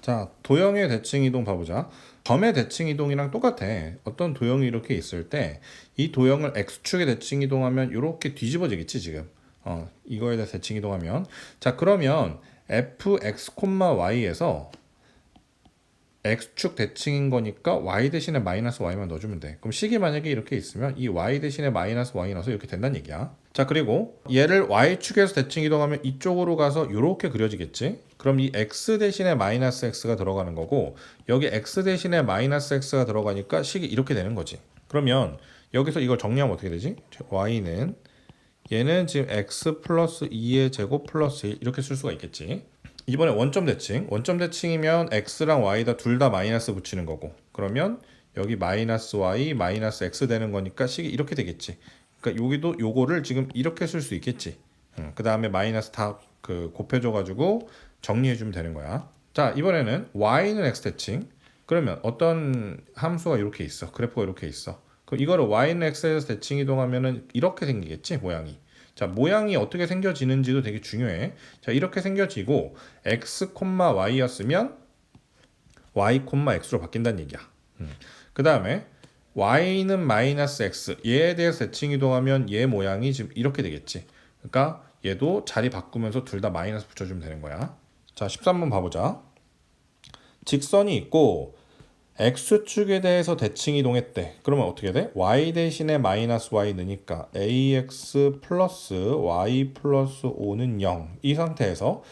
자, 도형의 대칭 이동 봐보자. 점의 대칭 이동이랑 똑같아. 어떤 도형이 이렇게 있을 때 이 도형을 x축의 대칭 이동하면 이렇게 뒤집어지겠지 지금. 어, 이거에 대해 대칭 이동하면 자 그러면 fx, y에서 x축 대칭인 거니까 y 대신에 마이너스 y만 넣어주면 돼. 그럼 식이 만약에 이렇게 있으면 이 y 대신에 마이너스 y 넣어서 이렇게 된다는 얘기야. 자 그리고 얘를 y축에서 대칭 이동하면 이쪽으로 가서 이렇게 그려지겠지. 그럼 이 x 대신에 마이너스 x가 들어가는 거고 여기 x 대신에 마이너스 x가 들어가니까 식이 이렇게 되는 거지. 그러면 여기서 이걸 정리하면 어떻게 되지? y는 얘는 지금 x 플러스 2의 제곱 플러스 1 이렇게 쓸 수가 있겠지. 이번에 원점 대칭. 원점 대칭이면 x랑 y다 둘 다 마이너스 붙이는 거고. 그러면 여기 마이너스 y 마이너스 x 되는 거니까 식이 이렇게 되겠지. 그러니까 여기도 요거를 지금 이렇게 쓸 수 있겠지. 그 다음에 마이너스 다 그 곱해줘가지고 정리해주면 되는 거야. 자 이번에는 y는 x 대칭. 그러면 어떤 함수가 이렇게 있어. 그래프가 이렇게 있어. 그럼 이거를 y는 x에서 대칭 이동하면은 이렇게 생기겠지 모양이. 자 모양이 어떻게 생겨지는지도 되게 중요해. 자 이렇게 생겨지고 x, y였으면 y, x로 바뀐다는 얘기야. 음. 그 다음에 y는 마이너스 x 얘에 대해서 대칭 이동하면 얘 모양이 지금 이렇게 되겠지. 그러니까 얘도 자리 바꾸면서 둘 다 마이너스 붙여주면 되는 거야. 자 13번 봐보자. 직선이 있고 x축에 대해서 대칭 이동했대. 그러면 어떻게 돼? y 대신에 마이너스 y 넣으니까 ax 플러스 y 플러스 5는 0. 이 상태에서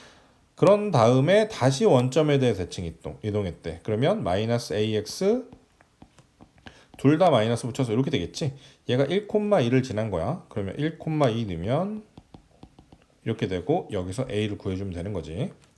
그런 다음에 다시 원점에 대해 대칭 이동, 이동했대. 그러면 마이너스 ax 둘 다 마이너스 붙여서 이렇게 되겠지. 얘가 1,2를 지난 거야. 그러면 1,2 넣으면 이렇게 되고 여기서 a를 구해주면 되는 거지.